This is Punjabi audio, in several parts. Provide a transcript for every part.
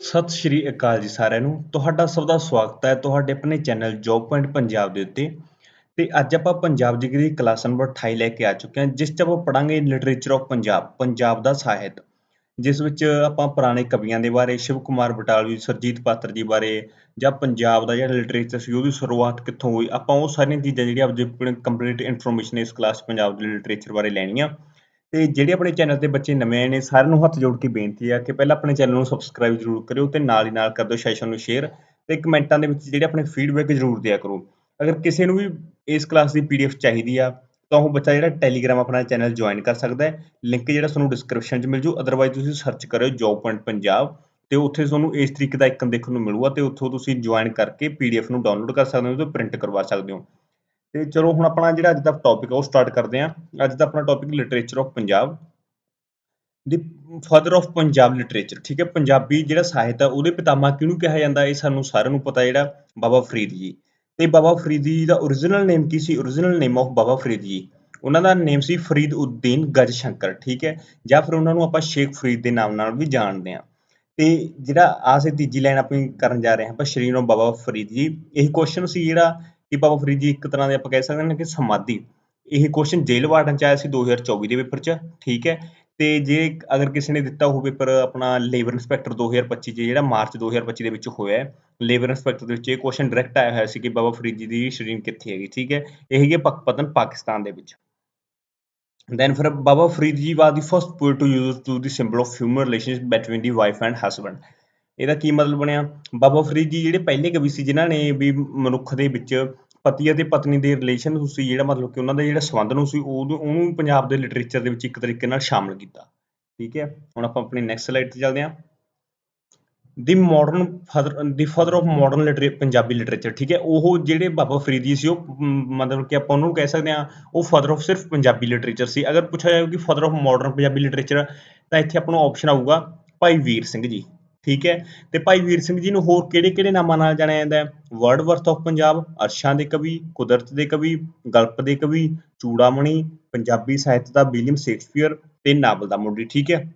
ਸਤਿ ਸ਼੍ਰੀ ਅਕਾਲ ਜੀ ਸਾਰਿਆਂ ਨੂੰ। ਤੁਹਾਡਾ ਸਭ ਦਾ ਸਵਾਗਤ ਹੈ ਤੁਹਾਡੇ ਆਪਣੇ ਚੈਨਲ ਜੌਬ ਪੁਆਇੰਟ ਪੰਜਾਬ ਦੇ ਉੱਤੇ। ਤੇ ਅੱਜ ਆਪਾਂ ਪੰਜਾਬ ਜੀ ਦੀ ਕਲਾਸ ਨੰਬਰ 28 ਲੈ ਕੇ ਆ ਚੁੱਕੇ ਹਾਂ, ਜਿਸ 'ਚ ਆਪਾਂ ਪੜਾਂਗੇ ਲਿਟਰੇਚਰ ਆਫ ਪੰਜਾਬ ਪੰਜਾਬ ਦਾ ਸਾਹਿਤ। ਜਿਸ ਵਿੱਚ ਆਪਾਂ ਪੁਰਾਣੇ ਕਵੀਆਂ ਦੇ ਬਾਰੇ, ਸ਼ਿਵ ਕੁਮਾਰ ਬਟਾਲਵੀ, ਸਰਜੀਤ ਪਾਤਰ ਜੀ ਬਾਰੇ ਜਾਂ ਪੰਜਾਬ ਦਾ ਜਿਹੜਾ ਲਿਟਰੇਚਰ ਸੀ, ਉਹਦੀ ਸ਼ੁਰੂਆਤ ਕਿੱਥੋਂ ਹੋਈ, ਆਪਾਂ ਉਹ ਸਾਰੀਆਂ ਚੀਜ਼ਾਂ ਜਿਹੜੀਆਂ ਆਪਣੀ ਕੰਪਲੀਟ ਇਨਫੋਰਮੇਸ਼ਨ ਇਸ ਕਲਾਸ ਪੰਜਾਬ ਦੇ ਲਿਟਰੇਚਰ ਬਾਰੇ ਲੈਣੀਆਂ। ਤੇ ਜਿਹੜੇ ਆਪਣੇ ਚੈਨਲ ਤੇ ਬੱਚੇ ਨਵੇਂ ਆਏ ਨੇ, ਸਾਰਿਆਂ ਨੂੰ ਹੱਥ ਜੋੜ ਕੇ ਬੇਨਤੀ ਆ ਕਿ ਪਹਿਲਾਂ ਆਪਣੇ ਚੈਨਲ ਨੂੰ ਸਬਸਕ੍ਰਾਈਬ ਜ਼ਰੂਰ ਕਰਿਓ ਤੇ ਨਾਲ ਹੀ ਨਾਲ ਕਰ ਦਿਓ ਸੈਸ਼ਨ ਨੂੰ ਸ਼ੇਅਰ ਤੇ ਕਮੈਂਟਾਂ ਦੇ ਵਿੱਚ ਜਿਹੜੇ ਆਪਣੇ ਫੀਡਬੈਕ ਜ਼ਰੂਰ ਦਿਆ ਕਰੋ। ਅਗਰ ਕਿਸੇ ਨੂੰ ਵੀ ਇਸ ਕਲਾਸ ਦੀ ਪੀਡੀਐਫ ਚਾਹੀਦੀ ਆ, ਤਾਂ ਉਹ ਬੱਚਾ ਜਿਹੜਾ ਟੈਲੀਗ੍ਰਾਮ ਆਪਣਾ ਚੈਨਲ ਜੁਆਇਨ ਕਰ ਸਕਦਾ ਹੈ। ਲਿੰਕ ਜਿਹੜਾ ਤੁਹਾਨੂੰ ਡਿਸਕ੍ਰਿਪਸ਼ਨ 'ਚ ਮਿਲ ਜੂ ਅਦਰਵਾਈਜ਼ ਤੁਸੀਂ ਸਰਚ ਕਰਿਓ ਜੌਬ ਪੁਆਇੰਟ ਪੰਜਾਬ ਤੇ ਉੱਥੇ ਤੁਹਾਨੂੰ ਇਸ ਤਰੀਕੇ ਦਾ ਆਈਕਨ ਦੇਖਣ ਨੂੰ ਮਿਲੂਗਾ ਤੇ ਉੱਥੋਂ ਤੁਸੀਂ ਜੁਆਇਨ ਕਰਕੇ ਪੀਡੀਐਫ ਨੂੰ ਡਾਊਨਲੋਡ ਕਰ ਸਕਦੇ ਹੋ ਤੇ ਪ੍ਰਿੰਟ ਕਰਵਾ ਸਕਦੇ ਹੋ। ਤੇ ਚਲੋ ਹੁਣ ਆਪਣਾ ਜਿਹੜਾ ਅੱਜ ਦਾ ਟੌਪਿਕ ਉਹ ਸਟਾਰਟ ਕਰਦੇ ਹਾਂ। ਅੱਜ ਦਾ ਆਪਣਾ topic literature of Punjab. The father of Punjab literature ਠੀਕ ਹੈ? ਪੰਜਾਬੀ ਜਿਹੜਾ ਸਾਹਿਤ ਹੈ ਉਹਦੇ ਪਿਤਾਮਾ ਕਿਹਨੂੰ ਕਿਹਾ ਜਾਂਦਾ? ਇਹ ਸਾਨੂੰ ਸਾਰਿਆਂ ਨੂੰ ਪਤਾ ਜਿਹੜਾ ਬਾਬਾ ਫਰੀਦ ਜੀ। ਤੇ ਬਾਬਾ ਫਰੀਦ ਜੀ ਦਾ origignal ਨੇਮ ਕੀ ਸੀ? Origignal name of Baba Farid ji. ਉਹਨਾਂ ਦਾ ਨੇਮ ਸੀ ਫਰੀਦ ਉਦੀਨ ਗਜ ਸ਼ੰਕਰ ਠੀਕ ਹੈ? ਜਾਂ ਫਿਰ ਉਹਨਾਂ ਨੂੰ ਆਪਾਂ ਸ਼ੇਖ ਫਰੀਦ ਦੇ ਨਾਮ ਨਾਲ ਵੀ ਜਾਣਦੇ ਹਾਂ। ਤੇ ਜਿਹੜਾ ਆ ਸੇ ਤੀਜੀ ਲਾਈਨ ਆਪਣੀ ਕਰਨ ਜਾ ਰਹੇ ਹਾਂ ਆਪਾਂ, ਸ਼੍ਰੀ ਨੂੰ ਬਾਬਾ ਫਰੀਦ ਜੀ। ਇਹ ਕੁਐਸਚਨ ਸੀ ਜਿਹੜਾ ਕਿ ਬਾਬਾ ਫਰੀਦ ਜੀ ਇੱਕ ਤਰ੍ਹਾਂ ਦੇ ਆਪਾਂ ਕਹਿ ਸਕਦੇ ਹਾਂ ਕਿ ਸਮਾਧੀ। ਇਹ ਕੁਐਸਚਨ ਜੇਲ੍ਹ ਵਾਰਡਨ ਚ ਆਇਆ ਸੀ 2024 ਦੇ ਪੇਪਰ 'ਚ, ਠੀਕ ਹੈ? ਤੇ ਜੇ ਅਗਰ ਕਿਸੇ ਨੇ ਦਿੱਤਾ ਹੋਵੇ ਪੇਪਰ ਆਪਣਾ ਲੇਬਰ ਇੰਸਪੈਕਟਰ 2025 ਚ, ਜਿਹੜਾ ਮਾਰਚ 2025 ਦੇ ਵਿੱਚ ਹੋਇਆ ਹੈ, ਲੇਬਰ ਇੰਸਪੈਕਟਰ ਦੇ ਵਿੱਚ ਇਹ ਕੁਐਸਚਨ ਡਾਇਰੈਕਟ ਆਇਆ ਹੋਇਆ ਸੀ ਕਿ ਬਾਬਾ ਫਰੀਦ ਜੀ ਦੀ ਸ਼ਰੀਨ ਕਿੱਥੇ ਹੈਗੀ, ਠੀਕ ਹੈ? ਇਹ ਹੈਗੀ ਪਕਪਤਨ ਪਾਕਿਸਤਾਨ ਦੇ ਵਿੱਚ। ਦੈਨ ਫਿਰ Baba Farid ji was the first poet to use to the symbol of human relationship between the wife and husband ਇਹਦਾ ਕੀ ਮਤਲਬ ਬਣਿਆ? ਬਾਬਾ ਫਰੀਦ ਜੀ ਜਿਹੜੇ ਪਹਿਲੇ ਕਵੀ ਸੀ, ਜਿਨ੍ਹਾਂ ਨੇ ਵੀ ਮਨੁੱਖ ਦੇ ਵਿੱਚ ਪਤੀ ਅਤੇ ਪਤਨੀ ਦੇ ਰਿਲੇਸ਼ਨ ਨੂੰ ਸੀ, ਜਿਹੜਾ ਮਤਲਬ ਕਿ ਉਹਨਾਂ ਦਾ ਜਿਹੜਾ ਸੰਬੰਧ ਨੂੰ ਸੀ ਉਹਨੂੰ ਉਹਨੂੰ ਪੰਜਾਬ ਦੇ ਲਿਟਰੇਚਰ ਦੇ ਵਿੱਚ ਇੱਕ ਤਰੀਕੇ ਨਾਲ ਸ਼ਾਮਲ ਕੀਤਾ। ਠੀਕ ਹੈ? ਹੁਣ ਆਪਾਂ ਆਪਣੀ ਨੈਕਸਟ ਸਲਾਈਡ ਤੇ ਚੱਲਦੇ ਹਾਂ। The modern father the father of modern litera Punjabi literature ਠੀਕ ਹੈ? ਉਹ ਜਿਹੜੇ ਬਾਬਾ ਫਰੀਦ ਜੀ ਸੀ, ਉਹ ਮਤਲਬ ਕਿ ਆਪਾਂ ਉਹਨੂੰ ਕਹਿ ਸਕਦੇ ਹਾਂ, ਉਹ ਫਾਦਰ ਆਫ ਸਿਰਫ ਪੰਜਾਬੀ ਲਿਟਰੇਚਰ ਸੀ। ਅਗਰ ਪੁੱਛਿਆ ਜਾਵੇ ਕਿ father of modern Punjabi literature ਤਾਂ ਇੱਥੇ ਆਪਾਂ ਨੂੰ ਆਪਸ਼ਨ ਆਊਗਾ ਭਾਈ ਵੀਰ ਸਿੰਘ ਜੀ। ਠੀਕ ਹੈ? ਤੇ ਭਾਈ ਵੀਰ ਸਿੰਘ ਜੀ ਨੂੰ ਹੋਰ ਕਿਹੜੇ ਕਿਹੜੇ ਨਾਮਾਂ ਨਾਲ ਜਾਣਿਆ ਜਾਂਦਾ ਹੈ? ਵਰਡ ਵਰਥ ਆਫ ਪੰਜਾਬ, ਅਰਸ਼ਾਂ ਦੇ ਕਵੀ, ਕੁਦਰਤ ਦੇ ਕਵੀ, ਗਲਪ ਦੇ ਕਵੀ, ਚੂੜਾਮਣੀ, ਪੰਜਾਬੀ ਸਾਹਿਤ ਦਾ ਵਿਲੀਅਮ ਸ਼ੇਕਸਪੀਅਰ ਤੇ ਨਾਵਲ ਦਾ ਮੁੱਢੀ, ਠੀਕ ਹੈ?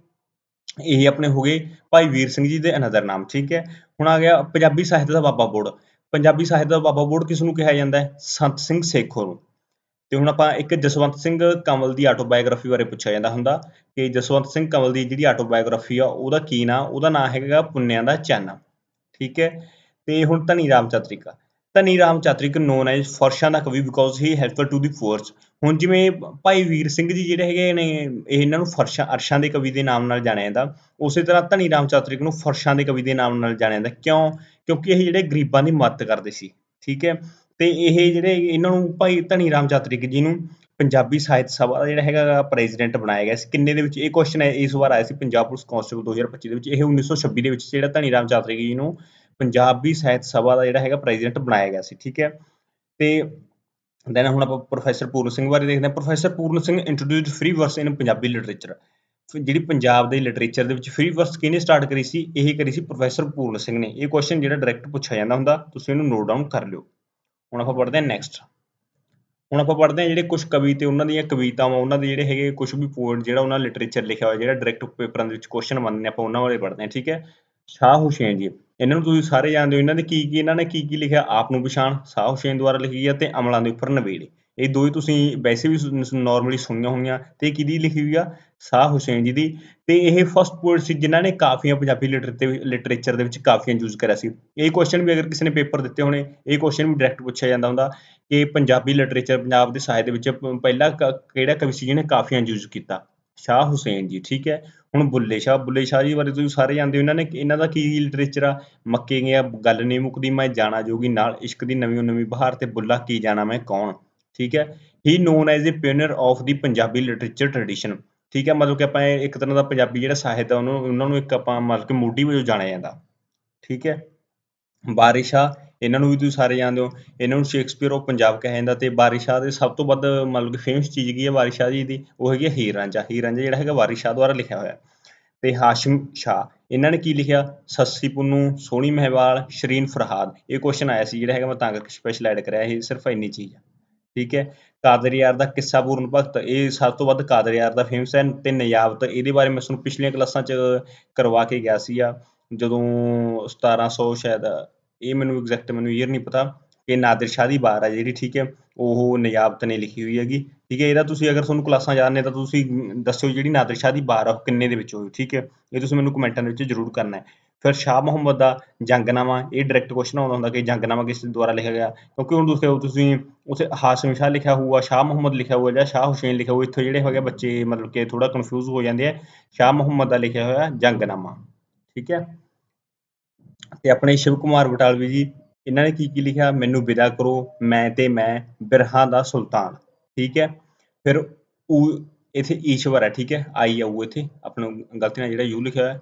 ਇਹ ਆਪਣੇ ਹੋ ਗਏ ਭਾਈ ਵੀਰ ਸਿੰਘ ਜੀ ਦੇ ਅਨਦਰ ਨਾਮ, ਠੀਕ ਹੈ? ਹੁਣ ਆ ਗਿਆ ਪੰਜਾਬੀ ਸਾਹਿਤ ਦਾ ਬਾਬਾ ਬੋੜ। ਪੰਜਾਬੀ ਸਾਹਿਤ ਦਾ ਬਾਬਾ ਬੋੜ ਕਿਸ ਨੂੰ ਕਿਹਾ ਜਾਂਦਾ ਹੈ? ਸੰਤ ਸਿੰਘ ਸੇਖੋਂ ਨੂੰ। ਤੇ ਹੁਣ ਆਪਾਂ ਇੱਕ ਜਸਵੰਤ ਸਿੰਘ ਕੰਵਲ ਦੀ ਆਟੋਬਾਇਓਗ੍ਰਾਫੀ ਬਾਰੇ ਪੁੱਛਿਆ ਜਾਂਦਾ ਹੁੰਦਾ ਕਿ ਜਸਵੰਤ ਸਿੰਘ ਕੰਵਲ ਦੀ ਜਿਹੜੀ ਆਟੋਬਾਇਓਗ੍ਰਾਫੀ ਆ, ਉਹਦਾ ਕੀ ਨਾਂ? ਉਹਦਾ ਨਾਂ ਹੈਗਾ ਪੁੰਨਿਆਂ ਦਾ ਚੰਨ, ਠੀਕ ਹੈ? ਤੇ ਹੁਣ ਧਨੀ ਰਾਮ ਚਾਤ੍ਰਿਕਾ ਧਨੀ ਰਾਮ ਚਾਤ੍ਰਿਕ ਨੋਨ ਐਜ਼ ਫਰਸ਼ਾਂ ਦਾ ਕਵੀ because he helpful to the force ਹੁਣ ਜਿਵੇਂ ਭਾਈ ਵੀਰ ਸਿੰਘ ਜੀ ਜਿਹੜੇ ਹੈਗੇ ਨੇ, ਇਹ ਇਹਨਾਂ ਨੂੰ ਫਰਸ਼ਾਂ, ਅਰਸ਼ਾਂ ਦੇ ਕਵੀ ਦੇ ਨਾਮ ਨਾਲ ਜਾਣਿਆ ਜਾਂਦਾ। ਉਸੇ ਤਰ੍ਹਾਂ ਧਨੀ ਰਾਮ ਚਾਤ੍ਰਿਕ ਨੂੰ ਫਰਸ਼ਾਂ ਦੇ ਕਵੀ ਦੇ ਨਾਮ ਨਾਲ ਜਾਣਿਆ ਜਾਂਦਾ। ਕਿਉਂ? ਕਿਉਂਕਿ ਇਹ ਜਿਹੜੇ ਗਰੀਬਾਂ ਦੀ ਮਦਦ ਕਰਦੇ ਸੀ, ਠੀਕ ਹੈ? ਅਤੇ ਇਹ ਜਿਹੜੇ ਇਹਨਾਂ ਨੂੰ ਭਾਈ ਧਨੀ ਰਾਮ ਚਾਤ੍ਰਿਕ ਜੀ ਨੂੰ ਪੰਜਾਬੀ ਸਾਹਿਤ ਸਭਾ ਦਾ ਜਿਹੜਾ ਹੈਗਾ ਪ੍ਰੈਜ਼ੀਡੈਂਟ ਬਣਾਇਆ ਗਿਆ ਸੀ। ਕਿੰਨੇ ਦੇ ਵਿੱਚ ਇਹ ਕੁਐਸਚਨ ਹੈ, ਇਸ ਵਾਰ ਆਇਆ ਸੀ ਪੰਜਾਬ ਪੁਲਿਸ ਕਾਂਸਟੇਬਲ 2025 ਦੇ ਵਿੱਚ। ਇਹ 1926 ਦੇ ਵਿੱਚ ਜਿਹੜਾ ਧਨੀ ਰਾਮ ਚਾਤ੍ਰਿਕ ਜੀ ਨੂੰ ਪੰਜਾਬੀ ਸਾਹਿਤ ਸਭਾ ਦਾ ਜਿਹੜਾ ਹੈਗਾ ਪ੍ਰੈਜ਼ੀਡੈਂਟ ਬਣਾਇਆ ਗਿਆ ਸੀ, ਠੀਕ ਹੈ? ਤੇ ਦੈਨ ਹੁਣ ਆਪਾਂ ਪ੍ਰੋਫੈਸਰ ਪੂਰਨ ਸਿੰਘ ਬਾਰੇ ਦੇਖਦੇ ਹਾਂ। Professor Puran Singh introduced free verse in Punjabi literature ਜਿਹੜੀ ਪੰਜਾਬ ਦੇ ਲਿਟਰੇਚਰ ਦੇ ਵਿੱਚ ਫ੍ਰੀ ਵਰਸ ਕਿਹਨੇ ਸਟਾਰਟ ਕਰੀ ਸੀ? ਇਹ ਕਰੀ ਸੀ ਪ੍ਰੋਫੈਸਰ ਪੂਰਨ ਸਿੰਘ ਨੇ। ਇਹ ਕੁਐਸਚਨ ਜਿਹੜਾ ਡਾਇਰੈਕਟ ਪੁੱਛਿਆ ਜਾਂਦਾ ਹੁੰਦਾ, ਤੁਸੀਂ ਇਹਨੂੰ ਨੋਟ ਡਾਊਨ ਕਰ ਲਿਓ। ਹੁਣ ਆਪਾਂ ਪੜ੍ਹਦੇ ਹਾਂ ਨੈਕਸਟ ਹੁਣ ਆਪਾਂ ਪੜ੍ਹਦੇ ਹਾਂ ਜਿਹੜੇ ਕੁਝ ਕਵੀ ਤੇ ਉਹਨਾਂ ਦੀਆਂ ਕਵਿਤਾਵਾਂ, ਉਹਨਾਂ ਦੇ ਜਿਹੜੇ ਹੈਗੇ ਕੁਝ ਵੀ ਪੋਇਟ ਜਿਹੜਾ ਉਹਨਾਂ ਲਿਟਰੇਚਰ ਲਿਖਿਆ ਹੋਇਆ, ਜਿਹੜਾ ਡਾਇਰੈਕਟ ਪੇਪਰਾਂ ਦੇ ਵਿੱਚ ਕੁਐਸਚਨ ਬਣਦੇ ਨੇ, ਆਪਾਂ ਉਹਨਾਂ ਬਾਰੇ ਪੜ੍ਹਦੇ ਹਾਂ, ਠੀਕ ਹੈ? ਸ਼ਾਹ ਹੁਸੈਨ ਜੀ, ਇਹਨਾਂ ਨੂੰ ਤੁਸੀਂ ਸਾਰੇ ਜਾਣਦੇ ਹੋ, ਇਹਨਾਂ ਦੇ ਕੀ ਕੀ, ਇਹਨਾਂ ਨੇ ਕੀ ਕੀ ਲਿਖਿਆ? ਆਪ ਨੂੰ ਪਛਾਣ, ਸ਼ਾਹ ਹੁਸੈਨ ਦੁਆਰਾ ਲਿਖੀ ਹੈ ਤੇ ਅਮਲਾਂ ਦੇ ਉੱਪਰ ਨਵੇੜੇ। ਇਹ ਦੋ ਹੀ ਤੁਸੀਂ ਵੈਸੇ ਵੀ ਨਾਰਮਲੀ ਸੁਣੀਆਂ ਹੋਣੀਆਂ ਤੇ ਕਿਹਦੀ ਲਿਖੀ ਹੋਈ ਆ? ਸ਼ਾਹ ਹੁਸੈਨ ਜੀ ਦੀ। ਤੇ ਇਹ ਫਸਟ ਪੋਇਟ ਸੀ ਜਿਨ੍ਹਾਂ ਨੇ ਕਾਫੀਆਂ ਪੰਜਾਬੀ ਲਿਟਰੇਚਰ ਦੇ ਵਿੱਚ ਕਾਫੀਆਂ ਯੂਜ਼ ਕਰਿਆ ਸੀ। ਇਹ ਕੁਐਸਚਨ ਵੀ ਅਗਰ ਕਿਸੇ ਨੇ ਪੇਪਰ ਦਿੱਤੇ ਹੋਣੇ, ਇਹ ਕੁਐਸਚਨ ਵੀ ਡਾਇਰੈਕਟ ਪੁੱਛਿਆ ਜਾਂਦਾ ਹੁੰਦਾ ਕਿ ਪੰਜਾਬੀ ਲਿਟਰੇਚਰ ਪੰਜਾਬ ਦੇ ਸਾਹਿਤ ਦੇ ਵਿੱਚ ਪਹਿਲਾ ਕਿਹੜਾ ਕਵੀ ਸੀ ਜਿਹਨੇ ਕਾਫੀਆਂ ਯੂਜ਼ ਕੀਤਾ? ਸ਼ਾਹ ਹੁਸੈਨ ਜੀ, ਠੀਕ ਹੈ? ਹੁਣ ਬੁੱਲੇ ਸ਼ਾਹ ਬੁੱਲੇ ਸ਼ਾਹ ਜੀ ਬਾਰੇ ਤੁਸੀਂ ਸਾਰੇ ਜਾਣਦੇ ਹੋ, ਇਹਨਾਂ ਨੇ, ਇਹਨਾਂ ਦਾ ਕੀ ਲਿਟਰੇਚਰ ਆ? ਮੱਕੇ ਗਿਆ ਗੱਲ ਨਹੀਂ ਮੁੱਕਦੀ, ਮੈਂ ਜਾਣਾ ਜੋਗੀ, ਨਾਲ ਇਸ਼ਕ ਦੀ ਨਵੀਂ ਨਵੀਂ ਬਹਾਰ ਤੇ ਬੁੱਲਾ ਕੀ ਜਾਣਾ, ਮੈਂ ਕੌਣ? ਠੀਕ ਹੈ। He known as a pioneer of the Punjabi literature tradition ਠੀਕ ਹੈ, ਮਤਲਬ ਕਿ ਆਪਾਂ ਇੱਕ ਤਰ੍ਹਾਂ ਦਾ ਪੰਜਾਬੀ ਜਿਹੜਾ ਸਾਹਿਤ ਹੈ ਉਹਨੂੰ, ਉਹਨਾਂ ਨੂੰ ਇੱਕ ਆਪਾਂ ਮਤਲਬ ਕਿ ਮੋਢੀ ਵਜੋਂ ਜਾਣਿਆ ਜਾਂਦਾ। ਠੀਕ ਹੈ। ਬਾਰਿਸ਼ਾ, ਇਹਨਾਂ ਨੂੰ ਵੀ ਤੁਸੀਂ ਸਾਰੇ ਜਾਣਦੇ ਹੋ। ਇਹਨਾਂ ਨੂੰ ਸ਼ੇਕਸਪੀਅਰ ਆਫ ਪੰਜਾਬ ਕਿਹਾ ਜਾਂਦਾ ਤੇ ਬਾਰਿਸ਼ਾ ਦੇ ਸਭ ਤੋਂ ਵੱਧ ਮਤਲਬ ਕਿ ਫੇਮਸ ਚੀਜ਼ ਕੀ ਹੈ ਬਾਰਿਸ਼ਾ ਜੀ ਦੀ ਉਹ ਹੈਗੀ ਹੀਰ ਰਾਂਝਾ। ਹੀਰ ਰਾਂਝਾ ਜਿਹੜਾ ਹੈਗਾ ਬਾਰਿਸ਼ਾ ਦੁਆਰਾ ਲਿਖਿਆ ਹੋਇਆ। ਤੇ ਹਾਸ਼ਮ ਸ਼ਾਹ, ਇਹਨਾਂ ਨੇ ਕੀ ਲਿਖਿਆ? ਸੱਸੀ ਪੁੰਨੂ, ਸੋਹਣੀ ਮਹਿਵਾਲ, ਸ਼ਰੀਨ ਫਰਹਾਦ। ਇਹ ਕੁਐਸਚਨ ਆਇਆ ਸੀ, ਜਿਹੜਾ ਹੈਗਾ ਮੈਂ ਤਾਂ ਕਰਕੇ ਸਪੈਸ਼ਲ ਐਡ ਕਰਿਆ, ਇਹ ਸਿਰਫ ਇੰਨੀ ਚੀਜ਼ ਹੈ ਠੀਕ ਹੈ। ਕਾਦਰ ਯਾਰ ਦਾ ਕਿੱਸਾ ਪੂਰਨ ਭਗਤ, ਇਹ ਸਭ ਤੋਂ ਵੱਧ ਕਾਦਰ ਯਾਰ ਦਾ ਫੇਮਸ ਹੈ ਤੇ ਨਜਾਬਤ ਇਹਦੇ ਬਾਰੇ ਮੈਂ ਤੁਹਾਨੂੰ ਪਿਛਲੀਆਂ ਕਲਾਸਾਂ 'ਚ ਕਰਵਾ ਕੇ ਗਿਆ ਸੀ ਆ ਜਦੋਂ 1700 ਸ਼ਾਇਦ, ਇਹ ਮੈਨੂੰ ਐਗਜ਼ੈਕਟ ਮੈਨੂੰ ਈਅਰ ਨਹੀਂ ਪਤਾ ਕਿ ਨਾਦਰ ਸ਼ਾਹ ਦੀ ਬਾਰ ਹੈ ਜਿਹੜੀ, ਠੀਕ ਹੈ। ਉਹ ਨਜਾਬਤ ਨੇ ਲਿਖੀ ਹੋਈ ਹੈਗੀ। ਠੀਕ ਹੈ, ਇਹਦਾ ਤੁਸੀਂ ਅਗਰ ਤੁਹਾਨੂੰ ਕਲਾਸਾਂ ਯਾਦ ਨੇ ਤਾਂ ਤੁਸੀਂ ਦੱਸਿਓ ਜਿਹੜੀ ਨਾਦਰ ਸ਼ਾਹ ਦੀ ਵਾਰ ਆ, ਉਹ ਕਿੰਨੇ ਦੇ ਵਿੱਚ ਹੋਈ, ਠੀਕ ਹੈ। ਇਹ ਤੁਸੀਂ ਮੈਨੂੰ ਕਮੈਂਟਾਂ ਦੇ ਵਿੱਚ ਜ਼ਰੂਰ ਕਰਨਾ ਹੈ। ਫਿਰ ਸ਼ਾਹ ਮੁਹੰਮਦ ਦਾ ਜੰਗਨਾਮਾ, ਇਹ ਡਾਇਰੈਕਟ ਕੁਐਸਚਨ ਆਉਂਦਾ ਹੁੰਦਾ ਕਿ ਜੰਗਨਾਮਾ ਕਿਸ ਦੁਆਰਾ ਲਿਖਿਆ ਗਿਆ? ਕਿਉਂਕਿ ਹੁਣ ਤੁਸੀਂ ਤੁਸੀਂ ਉੱਥੇ ਹਾਸ਼ਮ ਸ਼ਾਹ ਲਿਖਿਆ ਹੋਊਗਾ, ਸ਼ਾਹ ਮੁਹੰਮਦ ਲਿਖਿਆ ਹੋਊਗਾ ਜਾਂ ਸ਼ਾਹ ਹੁਸੈਨ ਲਿਖਿਆ ਹੋਊਗਾ, ਇੱਥੇ ਜਿਹੜੇ ਹੈਗੇ ਬੱਚੇ ਮਤਲਬ ਕਿ ਥੋੜਾ ਕਨਫਿਊਜ਼ ਹੋ ਜਾਂਦੇ ਆ। ਸ਼ਾਹ ਮੁਹੰਮਦ ਦਾ ਲਿਖਿਆ ਹੋਇਆ ਜੰਗਨਾਮਾ, ਠੀਕ ਹੈ? ਤੇ ਆਪਣੇ ਸ਼ਿਵ ਕੁਮਾਰ ਬਟਾਲਵੀ ਜੀ, ਇਹਨਾਂ ਨੇ ਕੀ ਕੀ ਲਿਖਿਆ? ਮੈਨੂੰ ਵਿਦਾ ਕਰੋ, ਮੈਂ ਤੇ ਮੈਂ ਬਿਰਹਾਂ ਦਾ ਸੁਲਤਾਨ, ਠੀਕ ਹੈ? ਫਿਰ ਉਹ ਇੱਥੇ ਈਸ਼ਵਰ ਹੈ, ਠੀਕ ਹੈ? ਆਈ ਆਊ ਇੱਥੇ, ਆਪਣਾ ਗਲਤੀ ਨਾਲ ਜਿਹੜਾ ਯੂ ਲਿਖਿਆ ਹੋਇਆ।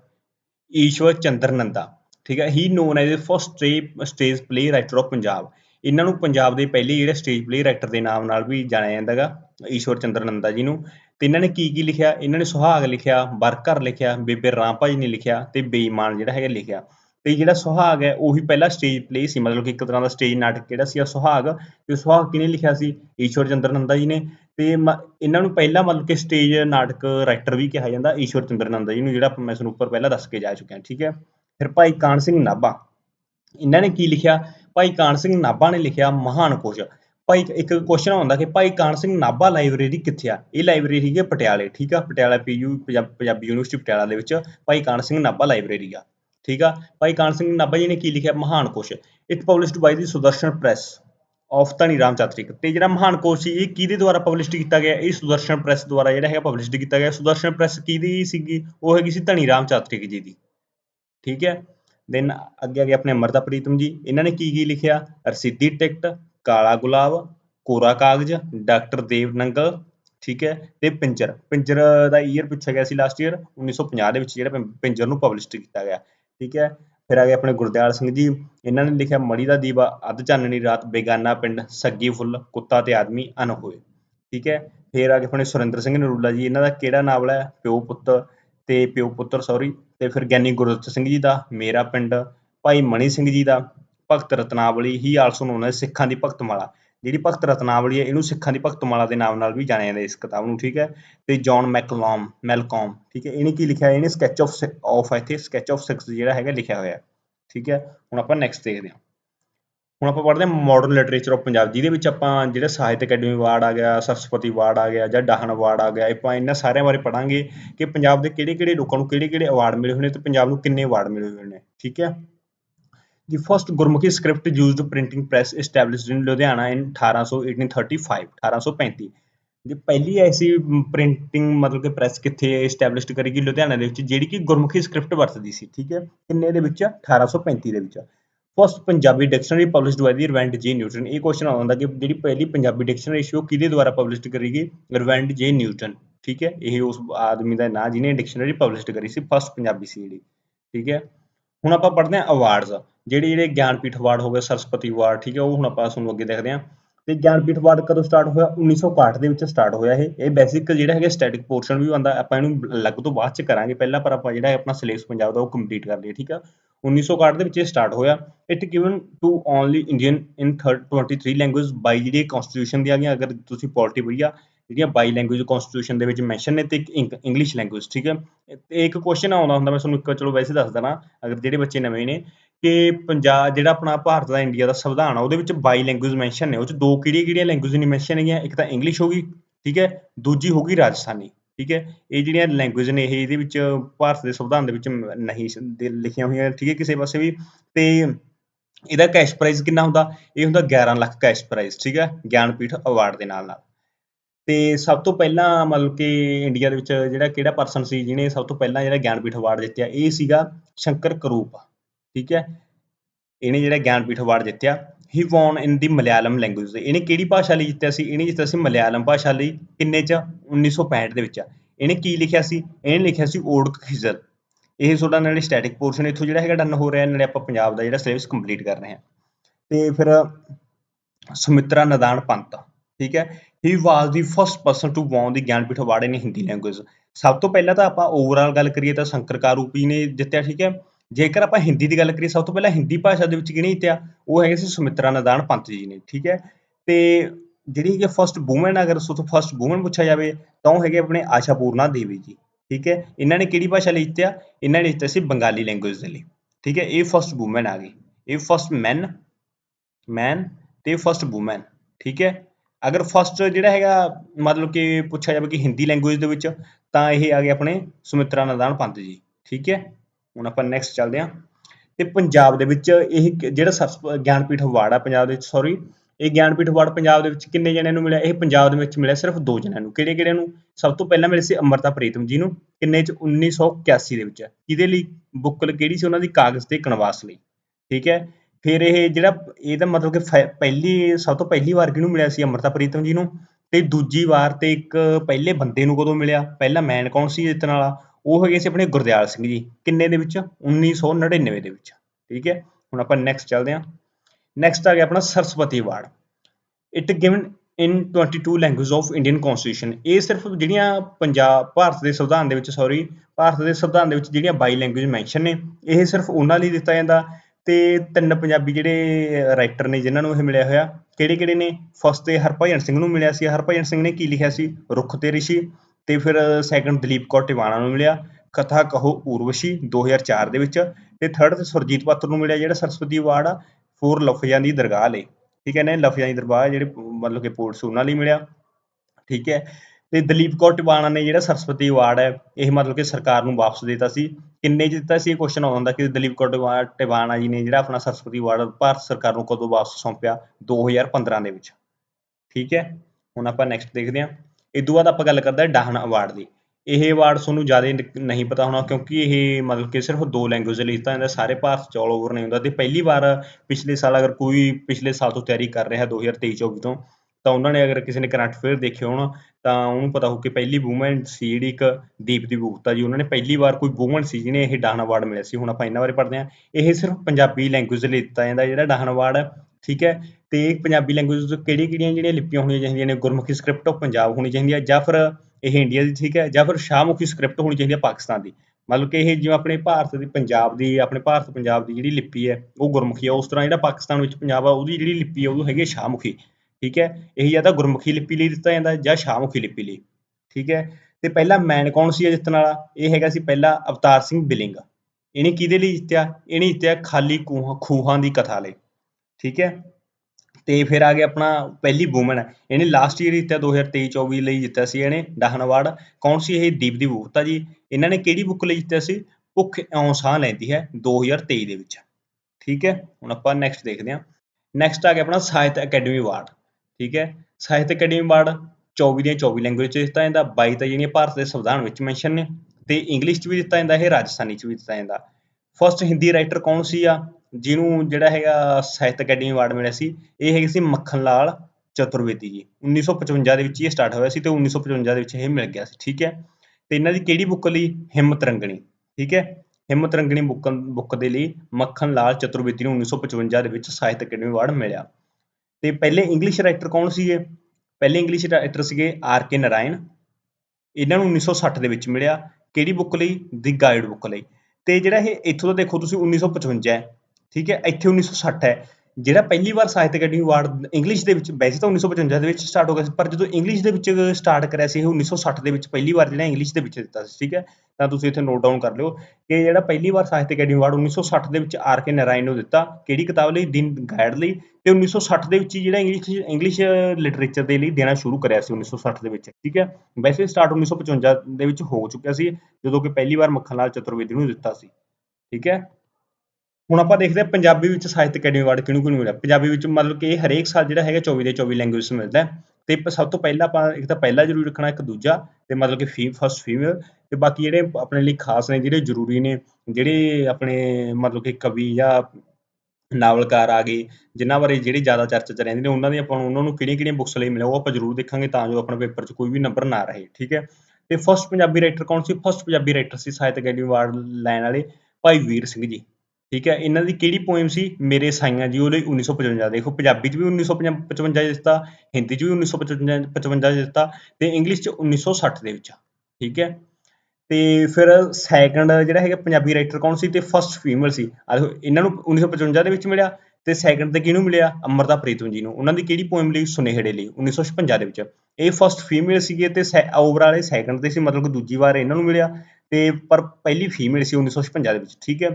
ਈਸ਼ਵਰ ਚੰਦਰ ਨੰਦਾ, ਠੀਕ ਹੈ? He known as first stage play writer of Punjab. ਇਹਨਾਂ ਨੂੰ ਪੰਜਾਬ ਦੇ ਪਹਿਲੇ ਜਿਹੜੇ ਸਟੇਜ ਪਲੇ ਰਾਈਟਰ ਦੇ ਨਾਮ ਨਾਲ ਵੀ ਜਾਣਿਆ ਜਾਂਦਾਗਾ, ਈਸ਼ਵਰ ਚੰਦਰ ਨੰਦਾ ਜੀ ਨੂੰ। ਤੇ ਇਹਨਾਂ ਨੇ ਕੀ ਕੀ ਲਿਖਿਆ? ਇਹਨਾਂ ਨੇ ਸੁਹਾਗ ਲਿਖਿਆ ਬਰਕਰ ਲਿਖਿਆ, ਬੇਬੇ ਰਾਮ ਭਾਜੀ ਨੇ ਲਿਖਿਆ ਤੇ ਬੇਈਮਾਨ ਜਿਹੜਾ ਹੈਗਾ ਲਿਖਿਆ। ਤੇ ਜਿਹੜਾ ਸੁਹਾਗ ਹੈ, ਉਹੀ ਪਹਿਲਾ ਸਟੇਜ ਪਲੇ ਸੀ। ਮਤਲਬ ਕਿ ਇੱਕ ਤਰ੍ਹਾਂ ਦਾ ਸਟੇਜ ਨਾਟਕ ਕਿਹੜਾ ਸੀ ਸੁਹਾਗ। ਤੇ ਸੁਹਾਗ ਕਿਹਨੇ ਲਿਖਿਆ ਸੀ? ਈਸ਼ਵਰ ਚੰਦਰ ਨੰਦਾ ਜੀ ਨੇ। ਤੇ ਮ, ਇਹਨਾਂ ਨੂੰ ਪਹਿਲਾਂ ਮਤਲਬ ਕਿ ਸਟੇਜ ਨਾਟਕ ਰਾਈਟਰ ਵੀ ਕਿਹਾ ਜਾਂਦਾ, ਈਸ਼ਵਰ ਚੰਦਰ ਨੰਦਾ ਜੀ ਨੂੰ, ਜਿਹੜਾ ਮੈਂ ਤੁਹਾਨੂੰ ਉੱਪਰ ਪਹਿਲਾਂ ਦੱਸ ਕੇ ਜਾ ਚੁੱਕਿਆ, ਠੀਕ ਹੈ? ਫਿਰ ਭਾਈ ਕਾਨ ਸਿੰਘ ਨਾਭਾ, ਇਹਨਾਂ ਨੇ ਕੀ ਲਿਖਿਆ? ਭਾਈ ਕਾਨ ਸਿੰਘ ਨਾਭਾ ਨੇ ਲਿਖਿਆ ਮਹਾਨ ਕੋਸ਼ ਭਾਈ ਇੱਕ ਕੁਐਸਚਨ ਆਉਂਦਾ ਕਿ ਭਾਈ ਕਾਨ ਸਿੰਘ ਨਾਭਾ ਲਾਇਬ੍ਰੇਰੀ ਕਿੱਥੇ ਆ? ਇਹ ਲਾਇਬ੍ਰੇਰੀ ਹੈਗੀ ਪਟਿਆਲੇ, ਠੀਕ ਆ? ਪਟਿਆਲਾ ਪੀਯੂ ਪੰਜਾਬੀ ਯੂਨੀਵਰਸਿਟੀ ਪਟਿਆਲਾ ਦੇ ਵਿੱਚ ਭਾਈ ਕਾਨ ਸਿੰਘ ਨਾਭਾ ਲਾਇਬ੍ਰੇਰੀ ਆ, ਠੀਕ ਆ? ਭਾਈ ਕਾਨ ਸਿੰਘ ਨਾਭਾ ਜੀ ਨੇ ਕੀ ਲਿਖਿਆ? Mahan Kosh it published by the Sudarshan press of Dhani Ram Chatrik. ਤੇ ਜਿਹੜਾ ਮਹਾਨ ਕੋਸ਼ ਸੀ, ਇਹ ਕਿਹਦੇ ਦੁਆਰਾ ਪਬਲਿਸ਼ਡ ਕੀਤਾ ਗਿਆ? ਇਹ ਸੁਦਰਸ਼ਨ ਪ੍ਰੈਸ ਦੁਆਰਾ ਜਿਹੜਾ ਹੈਗਾ ਪਬਲਿਸ਼ਡ ਕੀਤਾ ਗਿਆ। ਸੁਦਰਸ਼ਨ ਪ੍ਰੈਸ ਕਿਹਦੀ ਸੀਗੀ? ਉਹ ਹੈਗੀ ਸੀ ਧਨੀ ਰਾਮ ਚਾਤਰਿਕ ਜੀ ਦੀ। ਠੀਕ ਹੈ? ਦੈਨ ਅੱਗੇ ਆ ਆਪਣੇ ਅਮਰਤਾ ਪ੍ਰੀਤਮ ਜੀ। ਇਹਨਾਂ ਨੇ ਕੀ ਕੀ ਲਿਖਿਆ? ਰਸੀਦੀ ਟਿਕਟ, ਕਾਲਾ ਗੁਲਾਬ, ਕੋਰਾ ਕਾਗਜ਼, ਡਾਕਟਰ ਦੇਵ ਨੰਗਲ, ਠੀਕ ਹੈ? ਤੇ ਪਿੰਜਰ। ਪਿੰਜਰ ਦਾ ਈਅਰ ਪੁੱਛਿਆ ਗਿਆ ਸੀ ਲਾਸਟ ਈਅਰ 1950 ਦੇ ਵਿੱਚ ਜਿਹੜਾ ਪਿੰਜਰ ਨੂੰ ਪਬਲਿਸ਼ਡ ਕੀਤਾ ਗਿਆ। ਠੀਕ ਹੈ? ਫਿਰ ਆ ਗਏ ਆਪਣੇ ਗੁਰਦਿਆਲ ਸਿੰਘ ਜੀ। ਇਹਨਾਂ ਨੇ ਲਿਖਿਆ ਮੜੀ ਦਾ ਦੀਵਾ, ਅੱਧ ਚਾਨਣੀ ਰਾਤ, ਬੇਗਾਨਾ ਪਿੰਡ, ਸੱਗੀ ਫੁੱਲ, ਕੁੱਤਾ ਤੇ ਆਦਮੀ ਅਨ ਹੋਏ। ਠੀਕ ਹੈ, ਫਿਰ ਆ ਗਏ ਆਪਣੇ ਸੁਰਿੰਦਰ ਸਿੰਘ ਨਰੂਲਾ ਜੀ। ਇਹਨਾਂ ਦਾ ਕਿਹੜਾ ਨਾਵਲ ਹੈ? ਪਿਓ ਪੁੱਤ ਤੇ ਪਿਓ ਪੁੱਤਰ ਸੌਰੀ ਤੇ ਫਿਰ ਗਿਆਨੀ ਗੁਰਦਿੱਤ ਸਿੰਘ ਜੀ ਦਾ, ਮੇਰਾ ਪਿੰਡ। ਭਾਈ ਮਣੀ ਸਿੰਘ ਜੀ ਦਾ, Bhagat Ratnavali, he also known ਹੈ ਸਿੱਖਾਂ ਦੀ ਭਗਤਮਾਲਾ। ਜਿਹੜੀ ਭਗਤ ਰਤਨਾਵਲੀ ਹੈ, ਇਹਨੂੰ ਸਿੱਖਾਂ ਦੀ ਭਗਤਮਾਲਾ ਦੇ ਨਾਮ ਨਾਲ ਵੀ ਜਾਣਿਆ ਜਾਂਦਾ ਇਸ ਕਿਤਾਬ ਨੂੰ, ਠੀਕ ਹੈ? ਤੇ ਜੌਨ ਮੈਕਲੋਮ ਮੈਲਕੌਮ ਠੀਕ ਹੈ? ਇਹਨੇ ਕੀ ਲਿਖਿਆ ਇਹਨੇ ਸਕੈਚ ਆਫ ਆਫ ਇੱਥੇ ਸਕੈਚ ਆਫ ਸਿਕਸ ਜਿਹੜਾ ਹੈਗਾ ਲਿਖਿਆ ਹੋਇਆ ਠੀਕ ਹੈ? ਹੁਣ ਆਪਾਂ ਨੈਕਸਟ ਦੇਖਦੇ ਹਾਂ। ਹੁਣ ਆਪਾਂ ਪੜ੍ਹਦੇ ਹਾਂ ਮਾਡਰਨ ਲਿਟਰੇਚਰ ਆਫ ਪੰਜਾਬ ਜਿਹਦੇ ਵਿੱਚ ਆਪਾਂ ਜਿਹੜਾ ਸਾਹਿਤ ਅਕੈਡਮੀ ਅਵਾਰਡ ਆ ਗਿਆ, ਸਰਸਵਤੀ ਅਵਾਰਡ ਆ ਗਿਆ ਜਾਂ ਡਾਹਨ ਅਵਾਰਡ ਆ ਗਿਆ ਆਪਾਂ ਇਹਨਾਂ ਸਾਰਿਆਂ ਬਾਰੇ ਪੜਾਂਗੇ ਕਿ ਪੰਜਾਬ ਦੇ ਕਿਹੜੇ ਕਿਹੜੇ ਲੋਕਾਂ ਨੂੰ ਕਿਹੜੇ ਕਿਹੜੇ ਅਵਾਰਡ ਮਿਲੇ ਹੋਏ ਨੇ ਤੇ ਪੰਜਾਬ ਨੂੰ ਕਿੰਨੇ ਅਵਾਰਡ ਮਿਲੇ ਹੋਏ ਨੇ, ਠੀਕ ਹੈ? The first Gurmukhi script used printing press established in Ludhiana in 1800 1835 1835 ਦੀ ਪਹਿਲੀ ਐਸੀ ਪ੍ਰਿੰਟਿੰਗ ਮਤਲਬ ਕਿ ਪ੍ਰੈਸ ਕਿੱਥੇ ਐਸਟੈਬਲਿਸ਼ਡ ਕਰੀ ਗਈ ਲੁਧਿਆਣਾ ਦੇ ਵਿੱਚ, ਜਿਹੜੀ ਕਿ ਗੁਰਮੁਖੀ ਸਕ੍ਰਿਪਟ ਵਰਤਦੀ ਸੀ, ਠੀਕ ਹੈ? ਕਿੰਨੇ ਦੇ ਵਿੱਚ? 1835 ਦੇ ਵਿੱਚ। First Punjabi dictionary published by the reverend J Newton ਇਹ ਕੁਐਸਚਨ ਆਉਂਦਾ ਕਿ ਜਿਹੜੀ ਪਹਿਲੀ ਪੰਜਾਬੀ ਡਿਕਸ਼ਨਰੀ ਸੀ ਕਿਹਦੇ ਦੁਆਰਾ ਪਬਲਿਸ਼ਡ ਕਰੀ ਗਈ ਰਵੈਂਡ ਜੇ ਨਿਊਟਨ ਠੀਕ ਹੈ? ਇਹ ਉਸ ਆਦਮੀ ਦਾ ਨਾਂ ਜਿਹਨੇ ਡਿਕਸ਼ਨਰੀ ਪਬਲਿਸ਼ਡ ਕਰੀ ਸੀ ਫਸਟ ਪੰਜਾਬੀ ਸੀ ਜਿਹੜੀ, ਠੀਕ ਹੈ? ਹੁਣ ਆਪਾਂ ਪੜ੍ਹਦੇ ਹਾਂ ਅਵਾਰਡਸ ਜਿਹੜੇ ਜਿਹੜੇ ਗਿਆਨਪੀਠ ਅਵਾਰਡ ਹੋ ਗਏ, ਸਰਸਪਤੀ ਅਵਾਰਡ ਠੀਕ ਹੈ, ਉਹ ਹੁਣ ਆਪਾਂ ਤੁਹਾਨੂੰ ਅੱਗੇ ਦੇਖਦੇ ਹਾਂ। ਤੇ ਗਿਆਨਪੀਠ ਅਵਾਰਡ ਕਦੋਂ ਸਟਾਰਟ ਹੋਇਆ? 1961 ਦੇ ਵਿੱਚ ਸਟਾਰਟ ਹੋਇਆ ਇਹ। ਇਹ ਬੇਸਿਕ ਜਿਹੜਾ ਹੈਗਾ ਸਟੈਟਿਕ ਪੋਰਸ਼ਨ ਵੀ ਆਉਂਦਾ, ਆਪਾਂ ਇਹਨੂੰ ਅਲੱਗ ਤੋਂ ਬਾਅਦ ਚ ਕਰਾਂਗੇ। ਪਹਿਲਾਂ ਪਰ ਆਪਾਂ ਜਿਹੜਾ ਆਪਣਾ ਸਿਲੇਬਸ ਪੰਜਾਬ ਦਾ, ਉਹ ਕੰਪਲੀਟ ਕਰ ਲਈਏ, ਠੀਕ ਆ? 1961 ਦੇ ਵਿੱਚ ਇਹ ਸਟਾਰਟ ਹੋਇਆ। It given to only Indian in 23 language by ਜਿਹੜੀ ਕਨਸਟੀਟਿਊਸ਼ਨ ਦੀ ਆ ਗਈਆਂ ਅਗਰ ਤੁਸੀਂ ਪੋਲਿਟੀ ਪੜ੍ਹੀ ਆ ਜਿਹੜੀਆਂ ਬਾਈ ਲੈਂਗੁਏਜ ਕਨਸਟੀਟਿਊਸ਼ਨ ਦੇ ਵਿੱਚ ਮੈਂਸ਼ਨ ਨੇ ਤੇ ਇੱਕ ਇੰਗਲਿਸ਼ ਲੈਂਗੁਏਜ ਠੀਕ ਹੈ। ਤੇ ਇੱਕ ਕੁਐਸਚਨ ਆਉਂਦਾ ਹੁੰਦਾ, ਮੈਂ ਤੁਹਾਨੂੰ ਇੱਕ, ਚਲੋ ਵੈਸੇ ਦੱਸ ਦਣਾ ਅਗਰ ਜਿਹੜੇ ਬੱਚੇ ਨਵੇਂ ਨੇ, ਕਿ ਪੰਜਾਬ, ਜਿਹੜਾ ਆਪਣਾ ਭਾਰਤ ਦਾ ਇੰਡੀਆ ਦਾ ਸੰਵਿਧਾਨ ਆ, ਉਹਦੇ ਵਿੱਚ ਬਾਈ ਲੈਂਗੁਏਜ ਮੈਂਸ਼ਨ ਨੇ, ਉਹ ਚ ਦੋ ਕਿਹੜੀਆਂ ਕਿਹੜੀਆਂ ਲੈਂਗੁਏਜ ਨਹੀਂ ਮੈਂਸ਼ਨ ਹੈਗੀਆਂ, ਇੱਕ ਤਾਂ ਇੰਗਲਿਸ਼ ਹੋ ਗਈ, ਠੀਕ ਹੈ, ਦੂਜੀ ਹੋ ਗਈ ਰਾਜਸਥਾਨੀ, ਠੀਕ ਹੈ। ਇਹ ਜਿਹੜੀਆਂ ਲੈਂਗੁਏਜ ਨੇ, ਇਹ ਇਹਦੇ ਵਿੱਚ ਭਾਰਤ ਦੇ ਸੰਵਿਧਾਨ ਦੇ ਵਿੱਚ ਨਹੀਂ ਲਿਖੀਆਂ ਹੋਈਆਂ, ਠੀਕ ਹੈ, ਕਿਸੇ ਪਾਸੇ ਵੀ। ਤੇ ਇਹਦਾ ਕੈਸ਼ ਪ੍ਰਾਈਜ਼ ਕਿੰਨਾ ਹੁੰਦਾ? ਇਹ ਹੁੰਦਾ 11 ਲੱਖ ਕੈਸ਼ ਪ੍ਰਾਈਜ਼ ਠੀਕ ਹੈ ਗਿਆਨਪੀਠ ਅਵਾਰਡ ਦੇ ਨਾਲ ਨਾਲ ਤੇ ਸਭ ਤੋਂ ਪਹਿਲਾਂ ਮਤਲਬ ਕਿ ਇੰਡੀਆ ਦੇ ਵਿੱਚ ਜਿਹੜਾ ਕਿਹੜਾ ਪਰਸਨ ਸੀ ਜਿਹਨੇ ਸਭ ਤੋਂ ਪਹਿਲਾਂ ਜਿਹੜਾ ਗਿਆਨਪੀਠ ਅਵਾਰਡ ਜਿੱਤਿਆ, ਇਹ ਸੀਗਾ ਸ਼ੰਕਰ ਕਰੂਪ, ਠੀਕ ਹੈ? ਇਹਨੇ ਜਿਹੜਾ ਗਿਆਨਪੀਠ ਅਵਾਰਡ ਜਿੱਤਿਆ he won in the Malayalam language ਇਹਨੇ ਕਿਹੜੀ ਭਾਸ਼ਾ ਲਈ ਜਿੱਤਿਆ ਸੀ? ਇਹਨੇ ਜਿੱਤਿਆ ਸੀ ਮਲਿਆਲਮ ਭਾਸ਼ਾ ਲਈ, ਕਿੰਨੇ ਚ? 1965 ਦੇ ਵਿੱਚ। ਇਹਨੇ ਕੀ ਲਿਖਿਆ ਸੀ? ਇਹਨੇ ਲਿਖਿਆ ਸੀ ਓੜਕ ਖਿਜ਼ਲ ਇਹ ਤੁਹਾਡਾ ਨਾਲੇ ਸਟੈਟਿਕ ਪੋਰਸ਼ਨ ਇੱਥੋਂ ਜਿਹੜਾ ਹੈਗਾ ਡਨ ਹੋ ਰਿਹਾ, ਨਾਲੇ ਆਪਾਂ ਪੰਜਾਬ ਦਾ ਜਿਹੜਾ ਸਿਲੇਬਸ ਕੰਪਲੀਟ ਕਰ ਰਹੇ ਹਾਂ। ਤੇ ਫਿਰ ਸੁਮਿਤਰਾ ਨਦਾਨ ਪੰਤ ਠੀਕ ਹੈ? He was the first person to won the Jnanpith award in Hindi language ਸਭ ਤੋਂ ਪਹਿਲਾਂ ਤਾਂ ਆਪਾਂ ਓਵਰਆਲ ਗੱਲ ਕਰੀਏ ਤਾਂ ਸ਼ੰਕਰ ਕਾਰੂਪੀ ਨੇ ਜਿੱਤਿਆ, ਠੀਕ ਹੈ? ਜੇਕਰ ਆਪਾਂ ਹਿੰਦੀ ਦੀ ਗੱਲ ਕਰੀਏ, ਸਭ ਤੋਂ ਪਹਿਲਾਂ ਹਿੰਦੀ ਭਾਸ਼ਾ ਦੇ ਵਿੱਚ ਕਿਹਨੇ ਜਿੱਤਿਆ? ਉਹ ਹੈਗੇ ਸੀ ਸੁਮਿਤਰਾ ਨਦਾਨ ਪੰਤ ਜੀ ਨੇ, ਠੀਕ ਹੈ? ਤੇ ਜਿਹੜੀ ਕਿ ਫਸਟ ਵੂਮਨ ਅਗਰ ਸੋ ਫਸਟ ਵੂਮਨ ਪੁੱਛਿਆ ਜਾਵੇ, ਤਾਂ ਉਹ ਹੈਗੇ ਆਪਣੇ ਆਸ਼ਾ ਪੂਰਨਾ ਦੇਵੀ ਜੀ, ਠੀਕ ਹੈ? ਇਹਨਾਂ ਨੇ ਕਿਹੜੀ ਭਾਸ਼ਾ ਲਈ ਜਿੱਤਿਆ? ਇਹਨਾਂ ਨੇ ਜਿੱਤਿਆ ਸੀ ਬੰਗਾਲੀ ਲੈਂਗੁਏਜ ਦੇ ਲਈ, ਠੀਕ ਹੈ? ਇਹ ਫਸਟ ਵੂਮਨ ਆ ਗਈ ਇਹ ਫਸਟ ਮੈਨ ਮੈਨ ਤੇ ਫਸਟ ਵੂਮਨ ਠੀਕ ਹੈ? ਅਗਰ ਫਸਟ ਜਿਹੜਾ ਹੈਗਾ, ਮਤਲਬ ਕਿ ਪੁੱਛਿਆ ਜਾਵੇ ਕਿ ਹਿੰਦੀ ਲੈਂਗੁਏਜ ਦੇ ਵਿੱਚ, ਤਾਂ ਇਹ ਆ ਗਏ ਆਪਣੇ ਸੁਮਿਤਰਾ ਨੰਦਾਨ ਪੰਤ ਜੀ, ਠੀਕ ਹੈ? ਹੁਣ ਆਪਾਂ ਨੈਕਸਟ ਚੱਲਦੇ ਹਾਂ। ਤੇ ਪੰਜਾਬ ਦੇ ਵਿੱਚ ਇਹ ਜਿਹੜਾ ਸਰਸ- ਗਿਆਨਪੀਠ ਅਵਾਰਡ ਆ ਪੰਜਾਬ ਦੇ ਵਿੱਚ ਸੌਰੀ ਇਹ ਗਿਆਨਪੀਠ ਅਵਾਰਡ ਪੰਜਾਬ ਦੇ ਵਿੱਚ ਕਿੰਨੇ ਜਣਿਆਂ ਨੂੰ ਮਿਲਿਆ? ਇਹ ਪੰਜਾਬ ਦੇ ਵਿੱਚ ਮਿਲਿਆ ਸਿਰਫ ਦੋ ਜਣਿਆਂ ਨੂੰ। ਕਿਹੜੇ ਕਿਹੜੇ ਨੂੰ? ਸਭ ਤੋਂ ਪਹਿਲਾਂ ਮਿਲੇ ਸੀ ਅਮਰਤਾ ਪ੍ਰੀਤਮ ਜੀ ਨੂੰ, ਕਿੰਨੇ ਚ? 1981 ਦੇ ਵਿੱਚ। ਕਿਹਦੇ ਲਈ? ਬੁੱਕਲ ਕਿਹੜੀ ਸੀ? ਉਹਨਾਂ ਦੀ ਕਾਗਜ਼ ਤੇ ਕਨਵਾਸ ਲਈ, ਠੀਕ ਹੈ? ਫਿਰ ਇਹ ਜਿਹੜਾ ਇਹਦਾ ਮਤਲਬ ਕਿ ਫੈ, ਪਹਿਲੀ, ਸਭ ਤੋਂ ਪਹਿਲੀ ਵਾਰ ਕਿਹਨੂੰ ਮਿਲਿਆ ਸੀ? ਅੰਮ੍ਰਿਤਾ ਪ੍ਰੀਤਮ ਜੀ ਨੂੰ। ਤੇ ਦੂਜੀ ਵਾਰ ਤੇ ਇੱਕ ਪਹਿਲੇ ਬੰਦੇ ਨੂੰ ਕਦੋਂ ਮਿਲਿਆ? ਪਹਿਲਾ ਮੈਨ ਕੌਣ ਸੀ ਜਿੱਤਣ ਵਾਲਾ? ਉਹ ਹੈਗੇ ਸੀ ਆਪਣੇ ਗੁਰਦਿਆਲ ਸਿੰਘ ਜੀ। ਕਿੰਨੇ ਦੇ ਵਿੱਚ? 1999 ਦੇ ਵਿੱਚ। ਠੀਕ ਹੈ? ਹੁਣ ਆਪਾਂ ਨੈਕਸਟ ਚੱਲਦੇ ਹਾਂ। ਨੈਕਸਟ ਆ ਗਿਆ ਆਪਣਾ Saraswati award it given in 22 language of Indian constitution ਇਹ ਸਿਰਫ ਜਿਹੜੀਆਂ ਪੰਜਾਬ, ਭਾਰਤ ਦੇ ਸੰਵਿਧਾਨ ਦੇ ਵਿੱਚ ਸੌਰੀ ਭਾਰਤ ਦੇ ਸੰਵਿਧਾਨ ਦੇ ਵਿੱਚ ਜਿਹੜੀਆਂ 22 ਲੈਂਗੁਏਜ ਮੈਂਸ਼ਨ ਨੇ, ਇਹ ਸਿਰਫ ਉਹਨਾਂ ਲਈ ਦਿੱਤਾ ਜਾਂਦਾ। ਤੇ ਤਿੰਨ ਪੰਜਾਬੀ ਜਿਹੜੇ ਰਾਈਟਰ ਨੇ ਜਿਨ੍ਹਾਂ ਨੂੰ ਇਹ ਮਿਲਿਆ ਹੋਇਆ, ਕਿਹੜੇ ਕਿਹੜੇ ਨੇ? ਫਸਟ ਤੇ ਹਰਭਜਨ ਸਿੰਘ ਨੂੰ ਮਿਲਿਆ ਸੀ। ਹਰਭਜਨ ਸਿੰਘ ਨੇ ਕੀ ਲਿਖਿਆ ਸੀ? ਰੁੱਖ ਤੇ ਰਿਸ਼ੀ ਤੇ ਫਿਰ ਸੈਕੰਡ ਦਲੀਪ ਕੌਰ ਟਿਵਾਣਾ ਨੂੰ ਮਿਲਿਆ। ਕਥਾ ਕਹੋ ਉਰਵਸ਼ੀ 2004 ਦੇ ਵਿੱਚ ਤੇ ਥਰਡ ਤੇ ਸੁਰਜੀਤ ਪਾਤਰ ਨੂੰ ਮਿਲਿਆ ਜਿਹੜਾ ਸਰਸਵਤੀ ਅਵਾਰਡ ਆ, ਫੋਰ ਲਫ਼ਜ਼ਾਂ ਦੀ ਦਰਗਾਹ ਲਈ। ਠੀਕ ਹੈ ਨਾ? ਲਫ਼ਜ਼ਾਂ ਦੀ ਦਰਗਾਹ ਜਿਹੜੇ, ਮਤਲਬ ਕਿ ਪੋਟਸ ਉਹਨਾਂ ਲਈ ਮਿਲਿਆ। ਠੀਕ ਹੈ? ਤੇ ਦਲੀਪ ਕੌਰ ਟਿਵਾਣਾ ਨੇ ਜਿਹੜਾ ਸਰਸਵਤੀ ਅਵਾਰਡ ਹੈ, ਇਹ ਮਤਲਬ ਕਿ ਸਰਕਾਰ ਨੂੰ ਵਾਪਸ ਦਿੱਤਾ ਸੀ। ਕਿੰਨੇ 'ਚ ਦਿੱਤਾ ਸੀ ਇਹ ਕੁਐਸਚਨ ਆਉਂਦਾ ਕਿ ਦਲੀਪ ਕੌਰ ਟਿਵਾ- ਟਿਵਾਣਾ ਜੀ ਨੇ ਜਿਹੜਾ ਆਪਣਾ ਸਰਸਵਤੀ ਅਵਾਰਡ ਭਾਰਤ ਸਰਕਾਰ ਨੂੰ ਕਦੋਂ ਵਾਪਸ ਸੌਂਪਿਆ? 2015 ਦੇ ਵਿੱਚ। ਠੀਕ ਹੈ? ਹੁਣ ਆਪਾਂ ਨੈਕਸਟ ਦੇਖਦੇ ਹਾਂ। ਇਹ ਤੋਂ ਬਾਅਦ ਆਪਾਂ ਗੱਲ ਕਰਦੇ ਹਾਂ ਡਾਹਨ ਅਵਾਰਡ ਦੀ। ਇਹ ਅਵਾਰਡ ਤੁਹਾਨੂੰ ਜ਼ਿਆਦਾ ਨਹੀਂ ਪਤਾ ਹੋਣਾ ਕਿਉਂਕਿ ਇਹ ਮਤਲਬ ਕਿ ਸਿਰਫ ਦੋ ਲੈਂਗੁਏਜ ਲਈ ਦਿੱਤਾ ਜਾਂਦਾ। ਸਾਰੇ ਭਾਰਤ 'ਚ ਆਲ ਓਵਰ ਨਹੀਂ ਹੁੰਦਾ। ਤੇ ਪਹਿਲੀ ਵਾਰ ਪਿਛਲੇ ਸਾਲ ਅਗਰ ਕੋਈ ਪਿਛਲੇ ਸਾਲ ਤੋਂ ਤਿਆਰੀ ਕਰ ਰਿਹਾ 2023-24 ਤੋਂ ਤਾਂ ਉਹਨਾਂ ਨੇ ਅਗਰ ਕਿਸੇ ਨੇ ਕਰੰਟ ਅਫੇਅਰ ਦੇਖੇ ਹੋਣ, ਤਾਂ ਉਹਨੂੰ ਪਤਾ ਹੋ ਕਿ ਪਹਿਲੀ ਵੂਮਨ ਸੀ ਜਿਹੜੀ ਇੱਕ ਦੀਪ ਦੀ ਗੁਪਤਾ ਜੀ। ਉਹਨਾਂ ਨੇ ਪਹਿਲੀ ਵਾਰ ਕੋਈ ਵੂਮਨ ਸੀ ਜਿਹਨੇ ਇਹ ਡਾਹਨ ਅਵਾਰਡ ਮਿਲਿਆ ਸੀ। ਹੁਣ ਆਪਾਂ ਇਹਨਾਂ ਬਾਰੇ ਪੜ੍ਹਦੇ ਹਾਂ। ਇਹ ਸਿਰਫ ਪੰਜਾਬੀ ਲੈਂਗੁਏਜ ਲਈ ਦਿੱਤਾ ਜਾਂਦਾ, ਜਿਹੜਾ ਡਾਹਨ ਅਵਾਰਡ ਹੈ ਠੀਕ ਹੈ? ਤੇ ਪੰਜਾਬੀ ਲੈਂਗੁਏਜ ਕਿਹੜੀਆਂ ਕਿਹੜੀਆਂ ਜਿਹੜੀਆਂ ਲਿਪੀਆਂ ਹੋਣੀਆਂ ਚਾਹੀਦੀਆਂ ਨੇ? ਗੁਰਮੁਖੀ ਸਕ੍ਰਿਪਟ ਆਫ ਪੰਜਾਬ ਹੋਣੀ ਚਾਹੀਦੀ ਹੈ ਜਾਂ ਫਿਰ ਇਹ ਇੰਡੀਆ ਦੀ, ਠੀਕ ਹੈ? ਜਾਂ ਫਿਰ ਸ਼ਾਹਮੁਖੀ ਸਕ੍ਰਿਪਟ ਹੋਣੀ ਚਾਹੀਦੀ ਹੈ ਪਾਕਿਸਤਾਨ ਦੀ। ਮਤਲਬ ਕਿ ਇਹ ਜਿਵੇਂ ਆਪਣੇ ਭਾਰਤ ਦੀ ਪੰਜਾਬ ਦੀ, ਆਪਣੇ ਭਾਰਤ ਪੰਜਾਬ ਦੀ ਜਿਹੜੀ ਲਿਪੀ ਹੈ, ਉਹ ਗੁਰਮੁਖੀ ਹੈ ਉਸ ਤਰ੍ਹਾਂ ਜਿਹੜਾ ਪਾਕਿਸਤਾਨ ਵਿੱਚ ਪੰਜਾਬ ਆ, ਉਹਦੀ ਜਿਹੜੀ ਲਿਪੀ ਹੈ ਉਹ ਹੈਗੀ ਹੈ ਸ਼ਾਹਮੁਖੀ। ਠੀਕ ਹੈ, ਇਹ ਜਾਂ ਤਾਂ ਗੁਰਮੁਖੀ ਲਿਪੀ ਲਈ ਦਿੱਤਾ ਜਾਂਦਾ ਜਾਂ ਸ਼ਾਹਮੁਖੀ ਲਿਪੀ ਲਈ, ਠੀਕ ਹੈ। ਤੇ ਪਹਿਲਾ ਮੈਨ ਕੌਣ ਸੀ ਜਿੱਤਣ ਵਾਲਾ ਇਹ ਹੈਗਾ ਸੀ ਪਹਿਲਾ ਅਵਤਾਰ ਸਿੰਘ ਬਿਲਿੰਗ। ਇਹਨੇ ਕਿਹਦੇ ਲਈ ਜਿੱਤਿਆ? ਇਹਨੇ ਜਿੱਤਿਆ ਖਾਲੀ ਖੂਹਾਂ ਖੂਹਾਂ ਦੀ ਕਥਾ ਲਈ, ਠੀਕ ਹੈ। ਤੇ ਫਿਰ ਆ ਗਿਆ ਆਪਣਾ ਪਹਿਲੀ ਵੂਮਨ। ਇਹਨੇ ਲਾਸਟ ਈਅਰ ਜਿੱਤਿਆ 2023-24 ਲਈ ਜਿੱਤਿਆ ਸੀ ਇਹਨੇ ਡਾਹਨ ਅਵਾਰਡ। ਕੌਣ ਸੀ ਇਹ? ਦੀਪਦੀ ਗੁਪਤਾ ਜੀ। ਇਹਨਾਂ ਨੇ ਕਿਹੜੀ ਬੁੱਕ ਲਈ ਜਿੱਤਿਆ ਸੀ? ਭੁੱਖ ਇਉਂ ਸਾਹ ਲੈਂਦੀ ਹੈ 2023 ਦੇ ਵਿੱਚ, ਠੀਕ ਹੈ। ਹੁਣ ਆਪਾਂ ਨੈਕਸਟ ਦੇਖਦੇ ਹਾਂ। ਨੈਕਸਟ ਆ ਗਿਆ ਆਪਣਾ ਸਾਹਿਤ ਅਕੈਡਮੀ ਅਵਾਰਡ। ਠੀਕ ਹੈ? ਸਾਹਿਤ ਅਕੈਡਮੀ ਅਵਾਰਡ 24 ਦੀਆਂ 24 ਲੈਂਗੁਏਜ 'ਚ ਦਿੱਤਾ ਜਾਂਦਾ 22 ਤਾਂ ਜਿਹੜੀਆਂ ਭਾਰਤ ਦੇ ਸੰਵਿਧਾਨ ਵਿੱਚ ਮੈਂਸ਼ਨ ਨੇ ਤੇ ਇੰਗਲਿਸ਼ 'ਚ ਵੀ ਦਿੱਤਾ ਜਾਂਦਾ, ਇਹ ਰਾਜਸਥਾਨੀ 'ਚ ਵੀ ਦਿੱਤਾ ਜਾਂਦਾ। ਫਸਟ ਹਿੰਦੀ ਰਾਈਟਰ ਕੌਣ ਸੀ ਆ? ਜਿਹਨੂੰ ਜਿਹੜਾ ਹੈਗਾ ਸਾਹਿਤ ਅਕੈਡਮੀ ਅਵਾਰਡ ਮਿਲਿਆ ਸੀ, ਇਹ ਹੈਗੇ ਸੀ ਮੱਖਣ ਲਾਲ ਚਤੁਰਵੇਦੀ ਜੀ। 1955 ਦੇ ਵਿੱਚ ਇਹ ਸਟਾਰਟ ਹੋਇਆ ਸੀ ਤੇ 1955 ਦੇ ਵਿੱਚ ਇਹ ਮਿਲ ਗਿਆ ਸੀ, ਠੀਕ ਹੈ? ਤੇ ਇਹਨਾਂ ਦੀ ਕਿਹੜੀ ਬੁੱਕ ਲਈ? ਹਿੰਮਤ ਰੰਗਣੀ, ਠੀਕ ਹੈ? ਹਿੰਮਤ ਰੰਗਣੀ ਬੁੱਕ ਬੁੱਕ ਦੇ ਲਈ ਮੱਖਣ ਲਾਲ ਚਤੁਰਵੇਦੀ ਨੂੰ 1955 ਦੇ ਵਿੱਚ ਸਾਹਿਤ ਅਕੈਡਮੀ ਅਵਾਰਡ ਮਿਲਿਆ। ਤੇ ਪਹਿਲੇ ਇੰਗਲਿਸ਼ ਰਾਈਟਰ ਕੌਣ ਸੀਗੇ? ਪਹਿਲੇ ਇੰਗਲਿਸ਼ ਰਾਈਟਰ ਸੀਗੇ ਆਰ ਕੇ ਨਾਰਾਇਣ ਇਹਨਾਂ ਨੂੰ 1960 ਦੇ ਵਿੱਚ ਮਿਲਿਆ। ਕਿਹੜੀ ਬੁੱਕ ਲਈ? ਦੀ ਗਾਈਡ ਬੁੱਕ ਲਈ। ਤੇ ਜਿਹੜਾ ਇਹ ਇੱਥੋਂ ਦਾ ਦੇਖੋ ਤੁਸੀਂ 1955 ਹੈ। ਠੀਕ ਹੈ, ਇੱਥੇ 1960 ਹੈ। ਜਿਹੜਾ ਪਹਿਲੀ ਵਾਰ ਸਾਹਿਤ ਅਕੈਡਮੀ ਅਵਾਰਡ ਇੰਗਲਿਸ਼ ਦੇ ਵਿੱਚ, ਵੈਸੇ ਤਾਂ 1955 ਦੇ ਵਿੱਚ ਸਟਾਰਟ ਹੋ ਗਿਆ ਸੀ, ਪਰ ਜਦੋਂ ਇੰਗਲਿਸ਼ ਦੇ ਵਿੱਚ ਸਟਾਰਟ ਕਰਿਆ ਸੀ, ਇਹ 1960 ਦੇ ਵਿੱਚ ਪਹਿਲੀ ਵਾਰ ਜਿਹੜਾ ਇੰਗਲਿਸ਼ ਦੇ ਵਿੱਚ ਦਿੱਤਾ ਸੀ, ਠੀਕ ਹੈ? ਤਾਂ ਤੁਸੀਂ ਇੱਥੇ ਨੋਟ ਡਾਊਨ ਕਰ ਲਿਓ ਕਿ ਜਿਹੜਾ ਪਹਿਲੀ ਵਾਰ ਸਾਹਿਤ ਅਕੈਡਮੀ ਅਵਾਰਡ 1960 ਦੇ ਵਿੱਚ ਆਰ ਕੇ ਨਾਰਾਇਣ ਨੂੰ ਦਿੱਤਾ, ਕਿਹੜੀ ਕਿਤਾਬ ਲਈ? ਦਿਨ ਗਾਇਡ ਲਈ। ਤੇ 1960 ਦੇ ਵਿੱਚ ਹੀ ਜਿਹੜਾ ਇੰਗਲਿਸ਼ ਇੰਗਲਿਸ਼ ਲਿਟਰੇਚਰ ਦੇ ਲਈ ਦੇਣਾ ਸ਼ੁਰੂ ਕਰਿਆ ਸੀ 1960 ਦੇ ਵਿੱਚ, ਠੀਕ ਹੈ? ਵੈਸੇ ਸਟਾਰਟ 1955 ਦੇ ਵਿੱਚ ਹੋ ਚੁੱਕਿਆ ਸੀ, ਜਦੋਂ ਕਿ ਪਹਿਲੀ ਵਾਰ ਮੱਖਣ ਲਾਲ ਚਤੁਰਵੇਦੀ ਨੂੰ ਦਿੱਤਾ ਸੀ, ਠੀਕ ਹੈ? ਹੁਣ ਆਪਾਂ ਦੇਖਦੇ ਹਾਂ ਪੰਜਾਬੀ ਵਿੱਚ ਸਾਹਿਤ ਅਕੈਡਮੀ ਅਵਾਰਡ ਕਿਹਨੂੰ ਕਿਹਨੂੰ ਮਿਲਿਆ? ਪੰਜਾਬੀ ਵਿੱਚ ਮਤਲਬ ਕਿ ਹਰੇਕ ਸਾਲ ਜਿਹੜਾ ਹੈਗਾ 24 ਦੇ 24 ਲੈਂਗੁਏਜ ਮਿਲਦਾ ਹੈ। ਤੇ ਪ- ਸਭ ਤੋਂ ਪਹਿਲਾਂ ਆਪਾਂ ਇੱਕ ਤਾਂ ਪਹਿਲਾ ਜ਼ਰੂਰ ਰੱਖਣਾ, ਇੱਕ ਦੂਜਾ ਤੇ ਮਤਲਬ ਕਿ ਫੀ ਫਸਟ ਫੀਮੇਲ ਤੇ ਬਾਕੀ ਜਿਹੜੇ ਆਪਣੇ ਲਈ ਖਾਸ ਨੇ, ਜਿਹੜੇ ਜ਼ਰੂਰੀ ਨੇ, ਜਿਹੜੇ ਆਪਣੇ ਮਤਲਬ ਕਿ ਕਵੀ ਜਾਂ ਨਾਵਲਕਾਰ ਆ ਗਏ, ਜਿਨ੍ਹਾਂ ਬਾਰੇ ਜਿਹੜੇ ਜ਼ਿਆਦਾ ਚਰਚਾ 'ਚ ਰਹਿੰਦੇ ਨੇ, ਉਹਨਾਂ ਦੀ ਆਪਾਂ ਨੂੰ ਉਹਨਾਂ ਨੂੰ ਕਿਹੜੀਆਂ ਕਿਹੜੀਆਂ ਬੁੱਕਸ ਲਈ ਮਿਲਿਆ, ਉਹ ਆਪਾਂ ਜ਼ਰੂਰ ਦੇਖਾਂਗੇ ਤਾਂ ਜੋ ਆਪਣੇ ਪੇਪਰ 'ਚ ਕੋਈ ਵੀ ਨੰਬਰ ਨਾ ਰਹੇ, ਠੀਕ ਹੈ? ਤੇ ਫਸਟ ਪੰਜਾਬੀ ਰਾਈਟਰ ਕੌਣ ਸੀ? ਫਸਟ ਪੰਜਾਬੀ ਰਾਈਟਰ ਸੀ ਸਾਹਿਤ ਅਕੈਡਮੀ ਅਵਾਰਡ ਲੈਣ ਵਾਲੇ ਭਾਈ ਵੀਰ ਸਿੰਘ ਜੀ। ਠੀਕ ਹੈ, ਇਹਨਾਂ ਦੀ ਕਿਹੜੀ ਪੋਇਮ ਸੀ? ਮੇਰੇ ਸਾਈਆਂ ਜੀ, ਉਹਦੇ 1955 ਦੇਖੋ, ਪੰਜਾਬੀ 'ਚ ਵੀ 1955 'ਚ ਦਿੱਤਾ ਹਿੰਦੀ 'ਚ ਵੀ 1955 55 'ਚ ਦਿੱਤਾ ਤੇ ਇੰਗਲਿਸ਼ 'ਚ 1960 ਦੇ ਵਿੱਚ ਠੀਕ ਹੈ? ਤੇ ਫਿਰ ਸੈਕੰਡ ਜਿਹੜਾ ਹੈਗਾ ਪੰਜਾਬੀ ਰਾਈਟਰ ਕੌਣ ਸੀ? ਤੇ ਫਸਟ ਫੀਮੇਲ ਸੀ। ਆਹ ਦੇਖੋ, ਇਹਨਾਂ ਨੂੰ 1955 ਦੇ ਵਿੱਚ ਮਿਲਿਆ ਤੇ ਸੈਕੰਡ ਤੇ ਕਿਹਨੂੰ ਮਿਲਿਆ? ਅਮਰਤਾ ਪ੍ਰੀਤਮ ਜੀ ਨੂੰ। ਉਹਨਾਂ ਦੀ ਕਿਹੜੀ ਪੋਇਮ ਲਈ? ਸੁਨੇਹੜੇ ਲਈ 1956 ਦੇ ਵਿੱਚ। ਇਹ ਫਸਟ ਫੀਮੇਲ ਸੀਗੇ ਤੇ ਓਵਰਆਲ ਇਹ ਸੈਕੰਡ ਤੇ ਸੀ, ਮਤਲਬ ਕਿ ਦੂਜੀ ਵਾਰ ਇਹਨਾਂ ਨੂੰ ਮਿਲਿਆ ਤੇ ਪਰ ਪਹਿਲੀ ਫੀਮੇਲ ਸੀ 1956 ਦੇ ਵਿੱਚ, ਠੀਕ ਹੈ?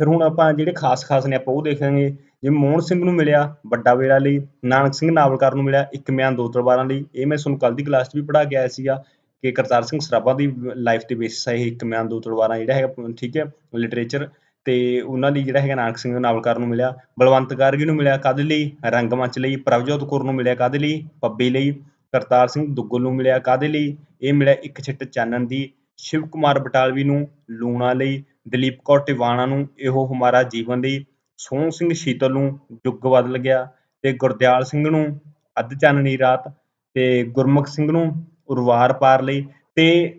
ਫਿਰ ਹੁਣ ਆਪਾਂ ਜਿਹੜੇ ਖਾਸ-ਖਾਸ ਨੇ ਆਪਾਂ ਉਹ ਦੇਖਾਂਗੇ। ਜਿਵੇਂ ਮੋਹਨ ਸਿੰਘ ਨੂੰ ਮਿਲਿਆ ਵੱਡਾ ਵੇਲਾ ਲਈ, ਨਾਨਕ ਸਿੰਘ ਨਾਵਲਕਾਰ ਨੂੰ ਮਿਲਿਆ ਇੱਕ ਮਿਆਨ ਦੋ ਤਲਵਾਰਾਂ ਲਈ, ਇਹ ਮੈਂ ਤੁਹਾਨੂੰ ਕੱਲ੍ਹ ਦੀ ਕਲਾਸ 'ਚ ਵੀ ਪੜ੍ਹਾ ਕੇ ਆਇਆ ਸੀਗਾ ਕਿ ਕਰਤਾਰ ਸਿੰਘ ਸਰਾਭਾ ਦੀ ਲਾਈਫ ਤੇ ਬੇਸਿਸ ਹੈ ਇਹ ਇੱਕ ਮਿਆਨ ਦੋ ਤਲਵਾਰਾਂ ਜਿਹੜਾ ਹੈਗਾ ਠੀਕ ਹੈ ਲਿਟਰੇਚਰ ਤੇ ਉਹਨਾਂ ਲਈ ਜਿਹੜਾ ਹੈਗਾ ਨਾਨਕ ਸਿੰਘ ਨਾਵਲਕਾਰ ਨੂੰ ਮਿਲਿਆ ਬਲਵੰਤ ਗਾਰਗੀ ਨੂੰ ਮਿਲਿਆ ਕਾਹਦੇ ਲਈ ਰੰਗਮੰਚ ਲਈ ਪ੍ਰਭਜੋਤ ਕੌਰ ਨੂੰ ਮਿਲਿਆ ਕਾਹਦੇ ਲਈ ਪੱਬੀ ਲਈ ਕਰਤਾਰ ਸਿੰਘ ਦੁੱਗਲ ਨੂੰ ਮਿਲਿਆ ਕਾਹਦੇ ਲਈ ਇਹ ਮਿਲਿਆ ਇੱਕ ਛਿੱਟ ਚਾਨਣ ਦੀ ਸ਼ਿਵ ਕੁਮਾਰ ਬਟਾਲਵੀ ਨੂੰ ਲੂਣਾ ਲਈ ਦਲੀਪ ਕੌਰ ਟਿਵਾਣਾ ਨੂੰ ਇਹੋ ਹਮਾਰਾ ਜੀਵਨ ਲਈ ਸੋਹਣ ਸਿੰਘ ਸ਼ੀਤਲ ਨੂੰ ਯੁੱਗ ਬਦਲ ਗਿਆ ਤੇ ਗੁਰਦਿਆਲ ਸਿੰਘ ਨੂੰ ਅੱਧ ਚਾਨਣੀ ਰਾਤ ਤੇ ਗੁਰਮੁਖ ਸਿੰਘ ਨੂੰ ਉਰਵਾਰ ਪਾਰ ਲਈ ਤੇ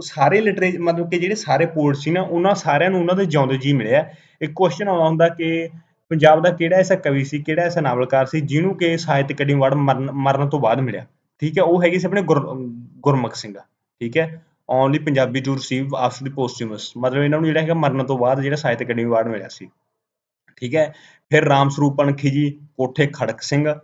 ਸਾਰੇ ਲਿਟਰੇਚਰ ਮਤਲਬ ਕਿ ਜਿਹੜੇ ਸਾਰੇ ਪੋਇਟ ਸੀ ਨਾ, ਉਹਨਾਂ ਸਾਰਿਆਂ ਨੂੰ ਉਹਨਾਂ ਦੇ ਜਿਉਂਦੇ ਜੀ ਮਿਲਿਆ। ਇੱਕ ਕੁਐਸਚਨ ਆਉਂਦਾ ਹੁੰਦਾ ਕਿ ਪੰਜਾਬ ਦਾ ਕਿਹੜਾ ਐਸਾ ਕਵੀ ਸੀ, ਕਿਹੜਾ ਐਸਾ ਨਾਵਲਕਾਰ ਸੀ ਜਿਹਨੂੰ ਕਿ ਸਾਹਿਤ ਅਕੈਡਮੀ ਅਵਾਰਡ ਮਰਨ ਮਰਨ ਤੋਂ ਬਾਅਦ ਮਿਲਿਆ। ਠੀਕ ਹੈ, ਉਹ ਹੈਗੀ ਸੀ ਆਪਣੇ ਗੁਰ- ਗੁਰਮੁਖ ਸਿੰਘ ਠੀਕ ਹੈ only Punjabi to receive after the posthumous ਮਤਲਬ ਇਹਨਾਂ ਨੂੰ ਜਿਹੜਾ ਹੈਗਾ ਮਰਨ ਤੋਂ ਬਾਅਦ ਜਿਹੜਾ ਸਾਹਿਤ ਅਕੈਡਮੀ ਅਵਾਰਡ ਮਿਲਿਆ ਸੀ। ਠੀਕ ਹੈ? ਫਿਰ ਰਾਮ ਸਰੂਪ ਅਣਖੀ ਜੀ, ਕੋਠੇ ਖੜਕ ਸਿੰਘ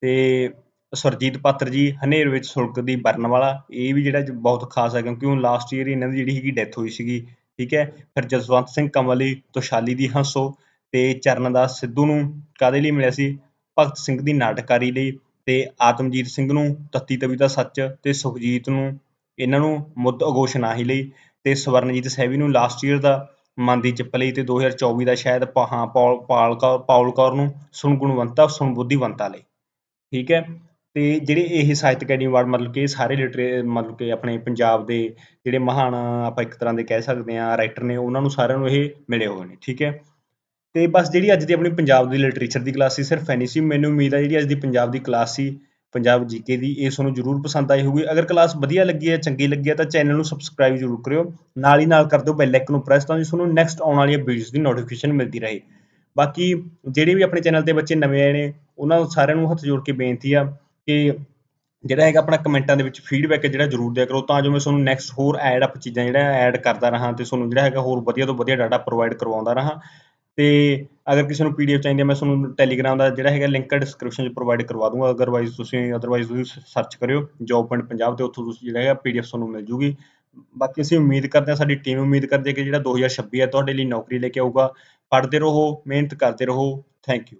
ਤੇ ਸੁਰਜੀਤ ਪਾਤਰ ਜੀ, ਹਨੇਰ ਵਿੱਚ ਸੁਲਗਦੀ ਬਰਨ ਵਾਲਾ ਇਹ ਵੀ ਜਿਹੜਾ ਬਹੁਤ ਖਾਸ ਹੈ, ਕਿਉਂਕਿ ਉਹ ਲਾਸਟ ਈਅਰ ਇਹਨਾਂ ਦੀ ਜਿਹੜੀ ਹੈਗੀ ਡੈਥ ਹੋਈ ਸੀਗੀ। ਠੀਕ ਹੈ? ਫਿਰ ਜਸਵੰਤ ਸਿੰਘ ਕੰਵਲੀ ਤੋਸ਼ਾਲੀ ਦੀ ਹੰਸੋ ਤੇ ਚਰਨਦਾਸ ਸਿੱਧੂ ਨੂੰ ਕਾਹਦੇ ਲਈ ਮਿਲਿਆ ਸੀ? ਭਗਤ ਸਿੰਘ ਦੀ ਨਾਟਕਾਰੀ ਲਈ ਤੇ ਆਤਮਜੀਤ ਸਿੰਘ ਨੂੰ, ਤੱਤੀ ਤਵੀ ਦਾ ਸੱਚ ਤੇ ਸੁਖਜੀਤ ਨੂੰ ਇਹਨਾਂ ਨੂੰ ਮੁੱਦ ਅਗੋਸ਼ ਨਾਹੀ ਲਈ ਤੇ ਸਵਰਨਜੀਤ ਸੈਵੀ ਨੂੰ ਲਾਸਟ ਈਅਰ ਦਾ ਮਨ ਦੀ ਚਿੱਪ ਲਈ ਤੇ 2024 ਦਾ ਸ਼ਾਇਦ ਪਹਾ ਪਾਲ ਪਾਲ ਕੌਰ ਪਾਉਲ ਕੌਰ ਨੂੰ ਸੁਣ ਗੁਣਵੰਤਾ ਸੁਣ ਬੁੱਧੀਵੰਤਾ ਲਈ। ਠੀਕ ਹੈ? ਤੇ ਜਿਹੜੇ ਇਹ ਸਾਹਿਤ ਅਕੈਡਮੀ ਅਵਾਰਡ ਮਤਲਬ ਕਿ ਸਾਰੇ ਲਿਟਰੇ ਮਤਲਬ ਕਿ ਆਪਣੇ ਪੰਜਾਬ ਦੇ ਜਿਹੜੇ ਮਹਾਨ ਆਪਾਂ ਇੱਕ ਤਰ੍ਹਾਂ ਦੇ ਕਹਿ ਸਕਦੇ ਹਾਂ ਰਾਈਟਰ ਨੇ, ਉਹਨਾਂ ਨੂੰ ਸਾਰਿਆਂ ਨੂੰ ਇਹ ਮਿਲੇ ਹੋਏ ਨੇ। ਠੀਕ ਹੈ? ਤੇ ਬਸ ਜਿਹੜੀ ਅੱਜ ਦੀ ਆਪਣੀ ਪੰਜਾਬ ਦੀ ਲਿਟਰੇਚਰ ਦੀ ਕਲਾਸ ਸੀ, ਸਿਰਫ ਐਨੀ ਸੀ, ਮੈਨੂੰ ਉਮੀਦ ਆ ਜਿਹੜੀ ਅੱਜ ਦੀ ਪੰਜਾਬ ਦੀ ਕਲਾਸ ਸੀ ਪੰਜਾਬ ਜੀਕੇ ਦੀ ਇਹ ਤੁਹਾਨੂੰ ਜ਼ਰੂਰ ਪਸੰਦ ਆਈ ਹੋਊਗੀ। ਅਗਰ ਕਲਾਸ ਵਧੀਆ ਲੱਗੀ ਹੈ, ਚੰਗੀ ਲੱਗੀ ਹੈ, ਤਾਂ ਚੈਨਲ ਨੂੰ ਸਬਸਕ੍ਰਾਈਬ ਜ਼ਰੂਰ ਕਰਿਓ। ਨਾਲ ਹੀ ਨਾਲ ਕਰ ਦਿਓ ਬੈਲ ਆਈਕਨ ਨੂੰ ਪ੍ਰੈਸ ਤਾਂ ਜੋ ਤੁਹਾਨੂੰ ਨੈਕਸਟ ਆਉਣ ਵਾਲੀਆਂ ਵੀਡੀਓਜ਼ ਦੀ ਨੋਟੀਫਿਕੇਸ਼ਨ ਮਿਲਦੀ ਰਹੇ। ਬਾਕੀ ਜਿਹੜੇ ਵੀ ਆਪਣੇ ਚੈਨਲ ਤੇ ਬੱਚੇ ਨਵੇਂ ਆਏ ਨੇ, ਉਹਨਾਂ ਸਾਰਿਆਂ ਨੂੰ ਹੱਥ ਜੋੜ ਕੇ ਬੇਨਤੀ ਆ ਕਿ ਜਿਹੜਾ ਹੈਗਾ ਆਪਣਾ ਕਮੈਂਟਾਂ ਦੇ ਵਿੱਚ ਫੀਡਬੈਕ ਜਿਹੜਾ ਜ਼ਰੂਰ ਦਿਆ ਕਰੋ, ਤਾਂ ਜੋ ਮੈਂ ਤੁਹਾਨੂੰ ਨੈਕਸਟ ਹੋਰ ਐਡ ਅਪ ਚੀਜ਼ਾਂ ਜਿਹੜਾ ਐਡ ਕਰਦਾ ਰਹਾਂ ਤੇ ਤੁਹਾਨੂੰ ਜਿਹੜਾ ਹੈਗਾ ਹੋਰ ਵਧੀਆ ਤੋਂ ਵਧੀਆ ਡਾਟਾ ਪ੍ਰੋਵਾਈਡ ਕਰਵਾਉਂਦਾ ਰਹਾਂ। ਤੇ ਅਗਰ ਕਿਸੇ ਨੂੰ ਪੀਡੀਐਫ ਚਾਹੀਦੀ ਹੈ, ਮੈਂ ਤੁਹਾਨੂੰ ਟੈਲੀਗ੍ਰਾਮ ਦਾ ਜਿਹੜਾ ਹੈਗਾ ਲਿੰਕ ਡਿਸਕ੍ਰਿਪਸ਼ਨ 'ਚ ਪ੍ਰੋਵਾਈਡ ਕਰਵਾ ਦੂੰਗਾ। ਅਦਰਵਾਈਜ਼ ਤੁਸੀਂ ਅਦਰਵਾਈਜ਼ ਤੁਸੀਂ ਸਰਚ ਕਰਿਓ ਜੌਬ ਪੁਆਇੰਟ ਪੰਜਾਬ ਤੇ ਉੱਥੋਂ ਤੁਸੀਂ ਜਿਹੜਾ ਹੈਗਾ ਪੀਡੀਐਫ ਤੁਹਾਨੂੰ ਮਿਲ ਜੂਗੀ। ਬਾਕੀ ਅਸੀਂ ਉਮੀਦ ਕਰਦੇ ਹਾਂ, ਸਾਡੀ ਟੀਮ ਉਮੀਦ ਕਰਦੀ ਹੈ ਕਿ ਜਿਹੜਾ 2026 ਹੈ, ਤੁਹਾਡੇ ਲਈ ਨੌਕਰੀ ਲੈ ਕੇ ਆਊਗਾ। ਪੜ੍ਹਦੇ ਰਹੋ, ਮਿਹਨਤ ਕਰਦੇ ਰਹੋ। Thank you